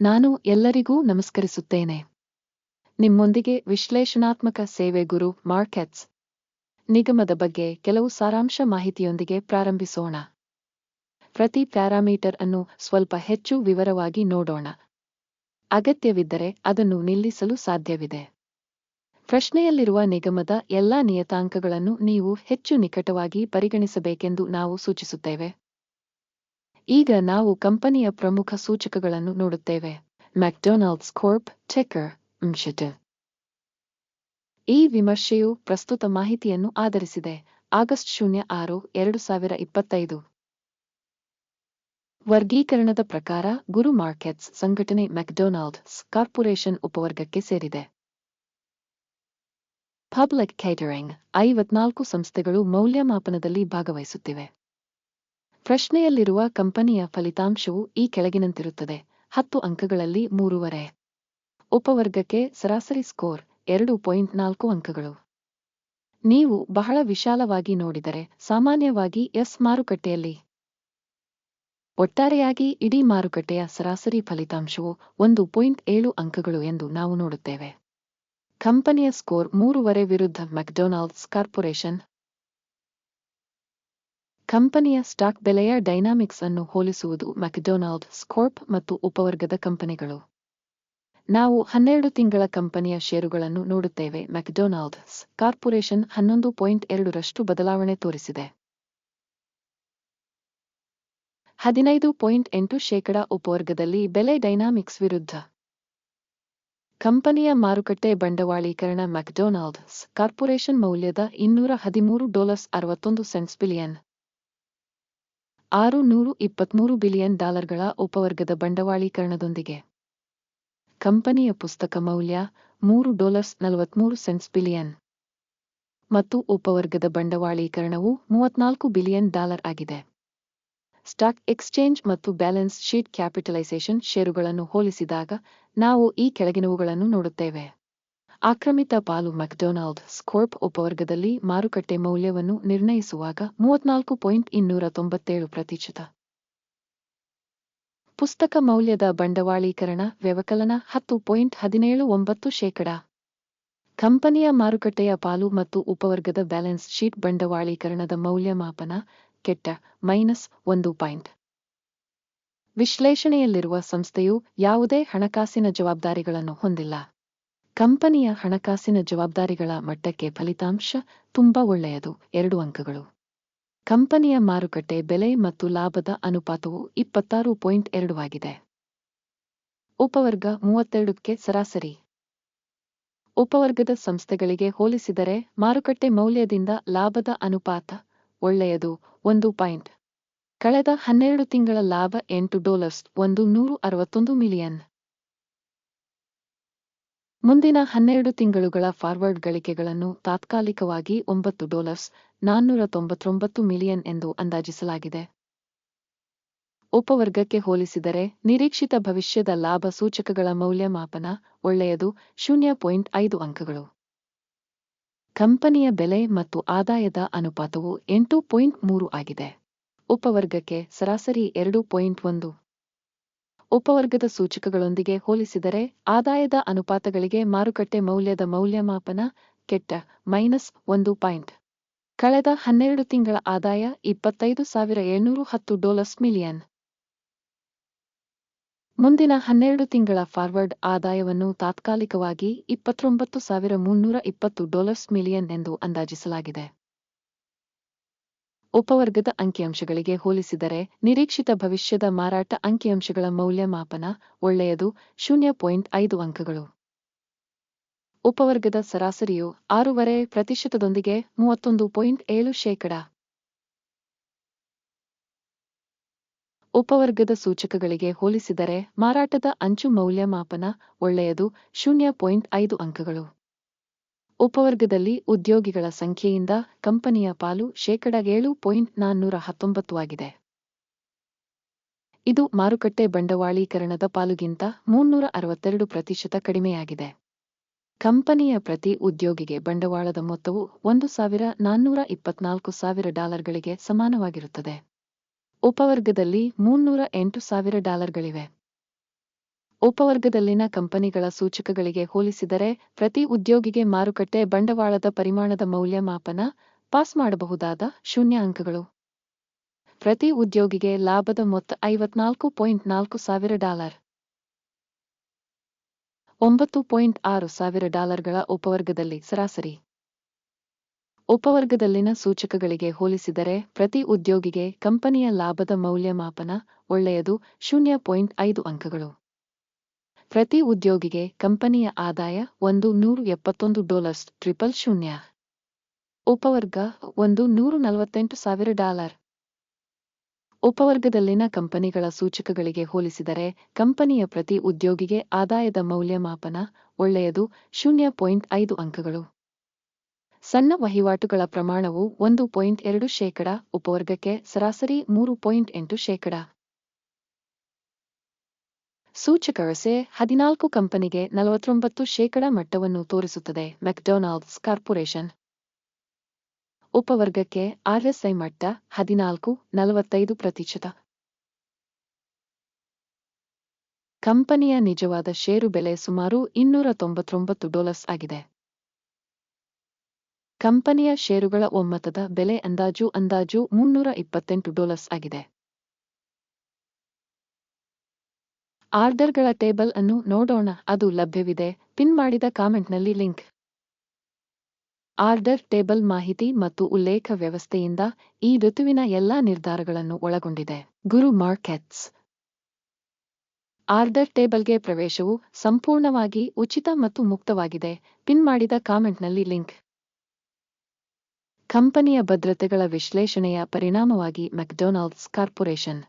ನಾನು ಎಲ್ಲರಿಗೂ ನಮಸ್ಕರಿಸುತ್ತೇನೆ. ನಿಮ್ಮೊಂದಿಗೆ ವಿಶ್ಲೇಷಣಾತ್ಮಕ ಸೇವೆ ಗುರು ಮಾರ್ಕೆಟ್ಸ್ ನಿಗಮದ ಬಗ್ಗೆ ಕೆಲವು ಸಾರಾಂಶ ಮಾಹಿತಿಯೊಂದಿಗೆ ಪ್ರಾರಂಭಿಸೋಣ. ಪ್ರತಿ ಪ್ಯಾರಾಮೀಟರ್ ಅನ್ನು ಸ್ವಲ್ಪ ಹೆಚ್ಚು ವಿವರವಾಗಿ ನೋಡೋಣ. ಅಗತ್ಯವಿದ್ದರೆ ಅದನ್ನು ನಿಲ್ಲಿಸಲು ಸಾಧ್ಯವಿದೆ. ಪ್ರಶ್ನೆಯಲ್ಲಿರುವ ನಿಗಮದ ಎಲ್ಲಾ ನಿಯತಾಂಕಗಳನ್ನು ನೀವು ಹೆಚ್ಚು ನಿಕಟವಾಗಿ ಪರಿಗಣಿಸಬೇಕೆಂದು ನಾವು ಸೂಚಿಸುತ್ತೇವೆ. ಈಗ ನಾವು ಕಂಪನಿಯ ಪ್ರಮುಖ ಸೂಚಕಗಳನ್ನು ನೋಡುತ್ತೇವೆ. ಮ್ಯಾಕ್ಡೊನಾಲ್ಡ್ಸ್ ಕೋರ್ಪ್, ಟೆಕರ್ ಮ್ಶಟ್ ಈ ವಿಮರ್ಶೆಯು ಪ್ರಸ್ತುತ ಮಾಹಿತಿಯನ್ನು ಆಧರಿಸಿದೆ. ಆಗಸ್ಟ್ ಶೂನ್ಯ ಆರು, ಎರಡು ಸಾವಿರ ಇಪ್ಪತ್ತೈದು. ವರ್ಗೀಕರಣದ ಪ್ರಕಾರ ಗುರು ಮಾರ್ಕೆಟ್ಸ್ ಸಂಘಟನೆ ಮ್ಯಾಕ್ಡೊನಾಲ್ಡ್ಸ್ ಕಾರ್ಪೊರೇಷನ್ ಉಪವರ್ಗಕ್ಕೆ ಸೇರಿದೆ. ಪಬ್ಲಿಕ್ ಕೇಟರಿಂಗ್ ಐವತ್ನಾಲ್ಕು ಸಂಸ್ಥೆಗಳು ಮೌಲ್ಯಮಾಪನದಲ್ಲಿ ಭಾಗವಹಿಸುತ್ತಿವೆ. ಪ್ರಶ್ನೆಯಲ್ಲಿರುವ ಕಂಪನಿಯ ಫಲಿತಾಂಶವು ಈ ಕೆಳಗಿನಂತಿರುತ್ತದೆ. ಹತ್ತು ಅಂಕಗಳಲ್ಲಿ ಮೂರುವರೆ. ಉಪವರ್ಗಕ್ಕೆ ಸರಾಸರಿ ಸ್ಕೋರ್ ಎರಡು ಪಾಯಿಂಟ್ ನಾಲ್ಕು ಅಂಕಗಳು. ನೀವು ಬಹಳ ವಿಶಾಲವಾಗಿ ನೋಡಿದರೆ ಸಾಮಾನ್ಯವಾಗಿ ಎಸ್ ಮಾರುಕಟ್ಟೆಯಲ್ಲಿ ಒಟ್ಟಾರೆಯಾಗಿ ಇಡೀ ಮಾರುಕಟ್ಟೆಯ ಸರಾಸರಿ ಫಲಿತಾಂಶವು ಒಂದು ಪಾಯಿಂಟ್ ಏಳು ಅಂಕಗಳು ಎಂದು ನಾವು ನೋಡುತ್ತೇವೆ. ಕಂಪನಿಯ ಸ್ಕೋರ್ ಮೂರುವರೆ ವಿರುದ್ಧ ಮೆಕ್ಡೊನಾಲ್ಡ್ಸ್ ಕಾರ್ಪೊರೇಷನ್ ಕಂಪನಿಯ ಸ್ಟಾಕ್ ಬೆಲೆಯ ಡೈನಾಮಿಕ್ಸ್ ಅನ್ನು ಹೋಲಿಸುವುದು ಮೆಕ್ಡೊನಾಲ್ಡ್ ಸ್ಕೋರ್ಪ್ ಮತ್ತು ಉಪವರ್ಗದ ಕಂಪನಿಗಳು. ನಾವು ಹನ್ನೆರಡು ತಿಂಗಳ ಕಂಪನಿಯ ಷೇರುಗಳನ್ನು ನೋಡುತ್ತೇವೆ. ಮೆಕ್ಡೊನಾಲ್ಡ್ಸ್ ಕಾರ್ಪೊರೇಷನ್ ಹನ್ನೊಂದು ಪಾಯಿಂಟ್ ಎರಡರಷ್ಟು ಬದಲಾವಣೆ ತೋರಿಸಿದೆ. ಹದಿನೈದು ಪಾಯಿಂಟ್ ಎಂಟು ಶೇಕಡಾ ಉಪವರ್ಗದಲ್ಲಿ ಬೆಲೆ ಡೈನಾಮಿಕ್ಸ್ ವಿರುದ್ಧ. ಕಂಪನಿಯ ಮಾರುಕಟ್ಟೆ ಬಂಡವಾಳೀಕರಣ ಮೆಕ್ಡೊನಾಲ್ಡ್ಸ್ ಕಾರ್ಪೊರೇಷನ್ ಮೌಲ್ಯದ ಇನ್ನೂರ ಹದಿಮೂರು ಡಾಲರ್ಸ್ ಅರವತ್ತೊಂದು ಸೆಂಟ್ಸ್ ಬಿಲಿಯನ್. ಆರು ನೂರು ಇಪ್ಪತ್ಮೂರು ಬಿಲಿಯನ್ ಡಾಲರ್ಗಳ ಉಪವರ್ಗದ ಬಂಡವಾಳೀಕರಣದೊಂದಿಗೆ. ಕಂಪನಿಯ ಪುಸ್ತಕ ಮೌಲ್ಯ ಮೂರು ಡಾಲರ್ಸ್ ನಲವತ್ಮೂರು ಸೆಂಟ್ಸ್ ಬಿಲಿಯನ್. ಮತ್ತು ಉಪವರ್ಗದ ಬಂಡವಾಳೀಕರಣವು ಮೂವತ್ನಾಲ್ಕು ಬಿಲಿಯನ್ ಡಾಲರ್ ಆಗಿದೆ. ಸ್ಟಾಕ್ ಎಕ್ಸ್ಚೇಂಜ್ ಮತ್ತು ಬ್ಯಾಲೆನ್ಸ್ ಶೀಟ್ ಕ್ಯಾಪಿಟಲೈಸೇಷನ್ ಷೇರುಗಳನ್ನು ಹೋಲಿಸಿದಾಗ ನಾವು ಈ ಕೆಳಗಿನವುಗಳನ್ನು ನೋಡುತ್ತೇವೆ. ಆಕ್ರಮಿತ ಪಾಲು ಮೆಕ್ಡೊನಾಲ್ಡ್ ಸ್ಕೋರ್ಪ್ ಉಪವರ್ಗದಲ್ಲಿ ಮಾರುಕಟ್ಟೆ ಮೌಲ್ಯವನ್ನು ನಿರ್ಣಯಿಸುವಾಗ ಮೂವತ್ನಾಲ್ಕು ಪಾಯಿಂಟ್ ಇನ್ನೂರ ತೊಂಬತ್ತೇಳು ಪ್ರತಿಶತ. ಪುಸ್ತಕ ಮೌಲ್ಯದ ಬಂಡವಾಳೀಕರಣ ವ್ಯವಕಲನ ಹತ್ತು ಪಾಯಿಂಟ್ ಹದಿನೇಳು ಒಂಬತ್ತು ಶೇಕಡ. ಕಂಪನಿಯ ಮಾರುಕಟ್ಟೆಯ ಪಾಲು ಮತ್ತು ಉಪವರ್ಗದ ಬ್ಯಾಲೆನ್ಸ್ ಶೀಟ್ ಬಂಡವಾಳೀಕರಣದ ಮೌಲ್ಯಮಾಪನ ಕೆಟ್ಟ ಮೈನಸ್ ಒಂದು ಪಾಯಿಂಟ್. ವಿಶ್ಲೇಷಣೆಯಲ್ಲಿರುವ ಸಂಸ್ಥೆಯು ಯಾವುದೇ ಹಣಕಾಸಿನ ಜವಾಬ್ದಾರಿಗಳನ್ನು ಹೊಂದಿಲ್ಲ. ಕಂಪನಿಯ ಹಣಕಾಸಿನ ಜವಾಬ್ದಾರಿಗಳ ಮಟ್ಟಕ್ಕೆ ಫಲಿತಾಂಶ ತುಂಬಾ ಒಳ್ಳೆಯದು. ಎರಡು ಅಂಕಗಳು. ಕಂಪನಿಯ ಮಾರುಕಟ್ಟೆ ಬೆಲೆ ಮತ್ತು ಲಾಭದ ಅನುಪಾತವು ಇಪ್ಪತ್ತಾರು ಪಾಯಿಂಟ್ ಎರಡು ಆಗಿದೆ. ಉಪವರ್ಗ ಮೂವತ್ತೆರಡಕ್ಕೆ ಸರಾಸರಿ. ಉಪವರ್ಗದ ಸಂಸ್ಥೆಗಳಿಗೆ ಹೋಲಿಸಿದರೆ ಮಾರುಕಟ್ಟೆ ಮೌಲ್ಯದಿಂದ ಲಾಭದ ಅನುಪಾತ ಒಳ್ಳೆಯದು ಒಂದು ಕಳೆದ ಹನ್ನೆರಡು ತಿಂಗಳ ಲಾಭ ಎಂಟು ಡಾಲರ್ಸ್ ಒಂದು ನೂರು ಅರವತ್ತೊಂದು ಮಿಲಿಯನ್. ಮುಂದಿನ ಹನ್ನೆರಡು ತಿಂಗಳುಗಳ ಫಾರ್ವರ್ಡ್ ಗಳಿಕೆಗಳನ್ನು ತಾತ್ಕಾಲಿಕವಾಗಿ ಒಂಬತ್ತು ಡಾಲರ್ಸ್, ನಾನ್ನೂರ ತೊಂಬತ್ತೊಂಬತ್ತು ಮಿಲಿಯನ್ ಎಂದು ಅಂದಾಜಿಸಲಾಗಿದೆ. ಉಪವರ್ಗಕ್ಕೆ ಹೋಲಿಸಿದರೆ, ನಿರೀಕ್ಷಿತ ಭವಿಷ್ಯದ ಲಾಭ ಸೂಚಕಗಳ ಮೌಲ್ಯಮಾಪನ ಒಳ್ಳೆಯದು, ಶೂನ್ಯ ಪಾಯಿಂಟ್ ಐದು ಅಂಕಗಳು. ಕಂಪನಿಯ ಬೆಲೆ ಮತ್ತು ಆದಾಯದ ಅನುಪಾತವು ಎಂಟು ಪಾಯಿಂಟ್ ಮೂರು ಆಗಿದೆ. ಉಪವರ್ಗಕ್ಕೆ ಸರಾಸರಿ ಎರಡು ಪಾಯಿಂಟ್ ಒಂದು. ಉಪವರ್ಗದ ಸೂಚಕಗಳೊಂದಿಗೆ ಹೋಲಿಸಿದರೆ ಆದಾಯದ ಅನುಪಾತಗಳಿಗೆ ಮಾರುಕಟ್ಟೆ ಮೌಲ್ಯದ ಮೌಲ್ಯಮಾಪನ ಕೆಟ್ಟ, ಮೈನಸ್ ಒಂದು ಪಾಯಿಂಟ್. ಕಳೆದ ಹನ್ನೆರಡು ತಿಂಗಳ ಆದಾಯ ಇಪ್ಪತ್ತೈದು ಸಾವಿರ ಏಳ್ನೂರು ಹತ್ತು ಡಾಲರ್ಸ್ ಮಿಲಿಯನ್. ಮುಂದಿನ ಹನ್ನೆರಡು ತಿಂಗಳ ಫಾರ್ವರ್ಡ್ ಆದಾಯವನ್ನು ತಾತ್ಕಾಲಿಕವಾಗಿ ಇಪ್ಪತ್ತೊಂಬತ್ತು ಸಾವಿರ ಮುನ್ನೂರ ಇಪ್ಪತ್ತು ಡಾಲರ್ಸ್ ಮಿಲಿಯನ್ ಎಂದು ಅಂದಾಜಿಸಲಾಗಿದೆ. ಉಪವರ್ಗದ ಅಂಕಿಅಂಶಗಳಿಗೆ ಹೋಲಿಸಿದರೆ ನಿರೀಕ್ಷಿತ ಭವಿಷ್ಯದ ಮಾರಾಟ ಅಂಕಿಅಂಶಗಳ ಮೌಲ್ಯಮಾಪನ ಒಳ್ಳೆಯದು, ಶೂನ್ಯ ಪಾಯಿಂಟ್ ಐದು ಅಂಕಗಳು. ಉಪವರ್ಗದ ಸರಾಸರಿಯು ಆರೂವರೆ ಪ್ರತಿಶತದೊಂದಿಗೆ ಮೂವತ್ತೊಂದು ಪಾಯಿಂಟ್ ಏಳು ಶೇಕಡ. ಉಪವರ್ಗದ ಸೂಚಕಗಳಿಗೆ ಹೋಲಿಸಿದರೆ ಮಾರಾಟದ ಅಂಚು ಮೌಲ್ಯಮಾಪನ ಒಳ್ಳೆಯದು, ಶೂನ್ಯ ಪಾಯಿಂಟ್ ಐದು ಅಂಕಗಳು. ಉಪವರ್ಗದಲ್ಲಿ ಉದ್ಯೋಗಿಗಳ ಸಂಖ್ಯೆಯಿಂದ ಕಂಪನಿಯ ಪಾಲು ಶೇಕಡ ಏಳು ಪಾಯಿಂಟ್ ನಾನ್ನೂರ ಹತ್ತೊಂಬತ್ತು ಆಗಿದೆ. ಇದು ಮಾರುಕಟ್ಟೆ ಬಂಡವಾಳೀಕರಣದ ಪಾಲುಗಿಂತ ಮುನ್ನೂರ ಅರವತ್ತೆರಡು ಪ್ರತಿಶತ ಕಡಿಮೆಯಾಗಿದೆ. ಕಂಪನಿಯ ಪ್ರತಿ ಉದ್ಯೋಗಿಗೆ ಬಂಡವಾಳದ ಮೊತ್ತವು ಒಂದು ಸಾವಿರ ನಾನ್ನೂರ ಇಪ್ಪತ್ನಾಲ್ಕು ಸಾವಿರ ಡಾಲರ್ಗಳಿಗೆ ಸಮಾನವಾಗಿರುತ್ತದೆ. ಉಪವರ್ಗದಲ್ಲಿ ಮುನ್ನೂರ ಎಂಟು ಸಾವಿರ ಡಾಲರ್ಗಳಿವೆ. ಉಪವರ್ಗದಲ್ಲಿನ ಕಂಪನಿಗಳ ಸೂಚಕಗಳಿಗೆ ಹೋಲಿಸಿದರೆ, ಪ್ರತಿ ಉದ್ಯೋಗಿಗೆ ಮಾರುಕಟ್ಟೆ ಬಂಡವಾಳದ ಪರಿಮಾಣದ ಮೌಲ್ಯಮಾಪನ ಪಾಸ್ ಮಾಡಬಹುದಾದ ಶೂನ್ಯ ಅಂಕಗಳು ಪ್ರತಿ ಉದ್ಯೋಗಿಗೆ ಲಾಭದ ಮೊತ್ತ ಐವತ್ನಾಲ್ಕು ಪಾಯಿಂಟ್ ನಾಲ್ಕು ಸಾವಿರ ಡಾಲರ್. ಒಂಬತ್ತು ಪಾಯಿಂಟ್ ಆರು ಸಾವಿರ ಡಾಲರ್ಗಳ ಉಪವರ್ಗದಲ್ಲಿ ಸರಾಸರಿ. ಉಪವರ್ಗದಲ್ಲಿನ ಸೂಚಕಗಳಿಗೆ ಹೋಲಿಸಿದರೆ, ಪ್ರತಿ ಉದ್ಯೋಗಿಗೆ ಕಂಪನಿಯ ಲಾಭದ ಮೌಲ್ಯಮಾಪನ ಒಳ್ಳೆಯದು, ಶೂನ್ಯ ಪಾಯಿಂಟ್ ಐದು ಅಂಕಗಳು. ಪ್ರತಿ ಉದ್ಯೋಗಿಗೆ ಕಂಪನಿಯ ಆದಾಯ ಒಂದು ನೂರು ಎಪ್ಪತ್ತೊಂದು ಡಾಲರ್ಸ್, ಟ್ರಿಪಲ್ ಶೂನ್ಯ. ಉಪವರ್ಗ, ಒಂದು ನೂರು ನಲವತ್ತೆಂಟು ಸಾವಿರ ಡಾಲರ್. ಉಪವರ್ಗದಲ್ಲಿನ ಕಂಪನಿಗಳ ಸೂಚಕಗಳಿಗೆ ಹೋಲಿಸಿದರೆ, ಕಂಪನಿಯ ಪ್ರತಿ ಉದ್ಯೋಗಿಗೆ ಆದಾಯದ ಮೌಲ್ಯಮಾಪನ ಒಳ್ಳೆಯದು, ಶೂನ್ಯ ಪಾಯಿಂಟ್ ಐದು ಅಂಕಗಳು. ಸಣ್ಣ ವಹಿವಾಟುಗಳ ಪ್ರಮಾಣವು ಒಂದು ಪಾಯಿಂಟ್ ಎರಡು ಶೇಕಡ, ಉಪವರ್ಗಕ್ಕೆ ಸರಾಸರಿ ಮೂರು ಪಾಯಿಂಟ್ ಎಂಟು ಶೇಕಡ. ಸೂಚಕರಸೆ ಹದಿನಾಲ್ಕು ಕಂಪನಿಗೆ ನಲವತ್ತೊಂಬತ್ತು ಶೇಕಡ ಮಟ್ಟವನ್ನು ತೋರಿಸುತ್ತದೆ. ಮೆಕ್ಡೊನಾಲ್ಡ್ಸ್ ಕಾರ್ಪೊರೇಷನ್ ಉಪವರ್ಗಕ್ಕೆ ಆರ್ಎಸ್ಐ ಮಟ್ಟ ಹದಿನಾಲ್ಕು, ನಲವತ್ತೈದು ಪ್ರತಿಶತ. ಕಂಪನಿಯ ನಿಜವಾದ ಷೇರು ಬೆಲೆ ಸುಮಾರು ಇನ್ನೂರ ತೊಂಬತ್ತೊಂಬತ್ತು ಡಾಲರ್ಸ್ ಆಗಿದೆ. ಕಂಪನಿಯ ಷೇರುಗಳ ಒಮ್ಮತದ ಬೆಲೆ ಅಂದಾಜು ಅಂದಾಜು ಮುನ್ನೂರ ಇಪ್ಪತ್ತೆಂಟು ಡಾಲರ್ಸ್ ಆಗಿದೆ. ಆರ್ಡರ್ಗಳ ಟೇಬಲ್ ಅನ್ನು ನೋಡೋಣ, ಅದು ಲಭ್ಯವಿದೆ. ಪಿನ್ ಮಾಡಿದ ಕಾಮೆಂಟ್ನಲ್ಲಿ ಲಿಂಕ್. ಆರ್ಡರ್ ಟೇಬಲ್ ಮಾಹಿತಿ ಮತ್ತು ಉಲ್ಲೇಖ ವ್ಯವಸ್ಥೆಯಿಂದ ಈ ಋತುವಿನ ಎಲ್ಲಾ ನಿರ್ಧಾರಗಳನ್ನು ಒಳಗೊಂಡಿದೆ. ಗುರು ಮಾರ್ಕೆಟ್ಸ್. ಆರ್ಡರ್ ಟೇಬಲ್ಗೆ ಪ್ರವೇಶವು ಸಂಪೂರ್ಣವಾಗಿ ಉಚಿತ ಮತ್ತು ಮುಕ್ತವಾಗಿದೆ. ಪಿನ್ ಮಾಡಿದ ಕಾಮೆಂಟ್ನಲ್ಲಿ ಲಿಂಕ್. ಕಂಪನಿಯ ಭದ್ರತೆಗಳ ವಿಶ್ಲೇಷಣೆಯ ಪರಿಣಾಮವಾಗಿ ಮೆಕ್ಡೊನಾಲ್ಡ್ಸ್ ಕಾರ್ಪೊರೇಷನ್.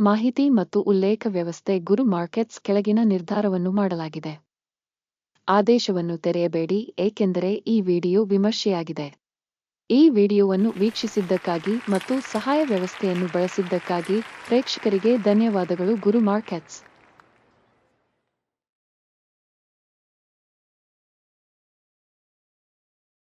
ಮಾಹಿತಿ ಮತ್ತು ಉಲ್ಲೇಖ ವ್ಯವಸ್ಥೆ ಗುರು ಮಾರ್ಕೆಟ್ಸ್ ಕೆಳಗಿನ ನಿರ್ಧಾರವನ್ನು ಮಾಡಲಾಗಿದೆ. ಆದೇಶವನ್ನು ತೆರೆಯಬೇಡಿ, ಏಕೆಂದರೆ ಈ ವಿಡಿಯೋ ವಿಮರ್ಶೆಯಾಗಿದೆ. ಈ ವಿಡಿಯೋವನ್ನು ವೀಕ್ಷಿಸಿದ್ದಕ್ಕಾಗಿ ಮತ್ತು ಸಹಾಯ ವ್ಯವಸ್ಥೆಯನ್ನು ಬಳಸಿದ್ದಕ್ಕಾಗಿ ಪ್ರೇಕ್ಷಕರಿಗೆ ಧನ್ಯವಾದಗಳು ಗುರು ಮಾರ್ಕೆಟ್ಸ್.